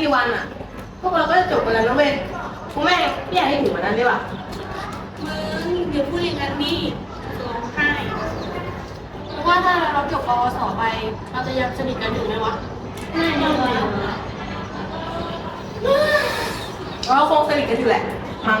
กี่วันอะ พวกเราก็จะจบกันแล้วนะเว้ยคุณแม่พี่อยากให้ถึงวันนั้นได้ปะมึงอย่าพูดอย่างนั้นดิร้องไห้เพราะว่าถ้าเราจบปวสไป เราจะยังสนิทกันอยู่ไหมวะไม่ยังเลยเราคงสนิทกันอยู่แหละมั้ง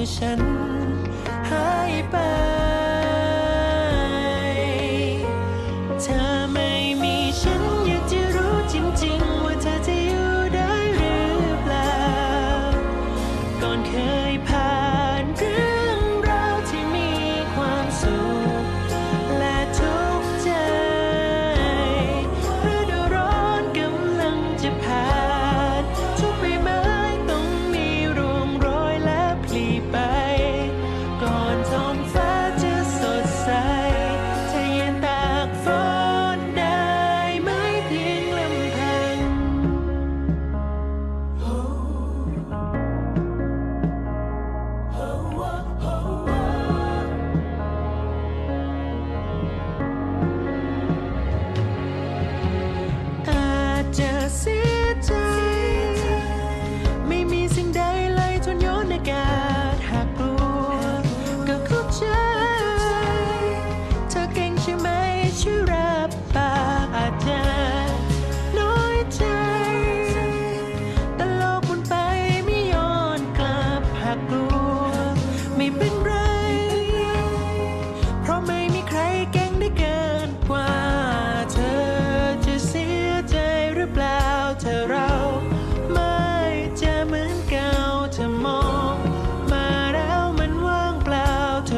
า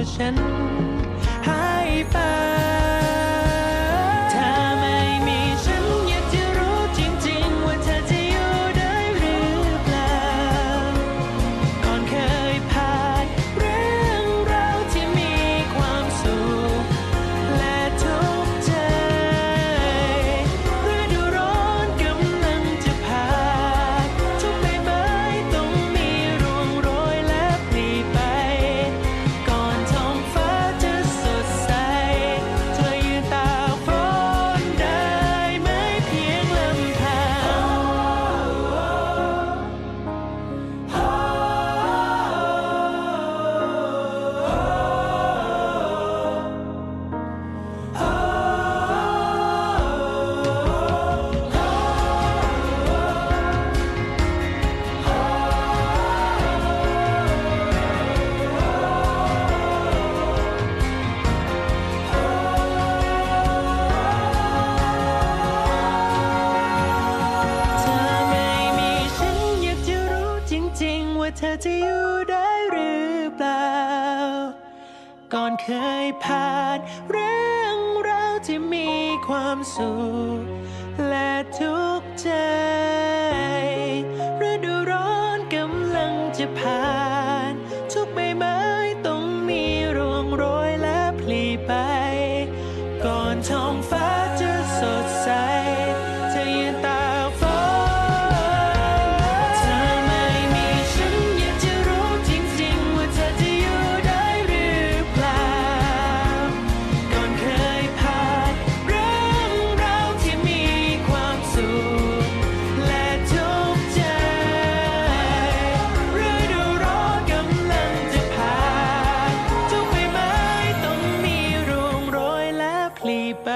ล่ ยผ่านเรื่องราวที่มีความสุขและทุกข์ใจฤดูร้อนกำลังจะผ่าน คลีไป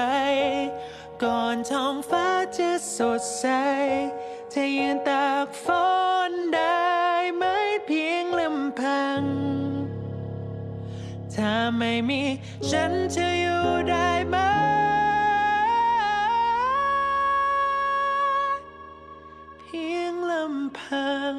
ก่อนท้องฟ้าจะสดใส จะยืนตากฝนได้ไหมเพียงลำพัง ถ้าไม่มีฉันจะอยู่ได้ไหม เพียงลำพัง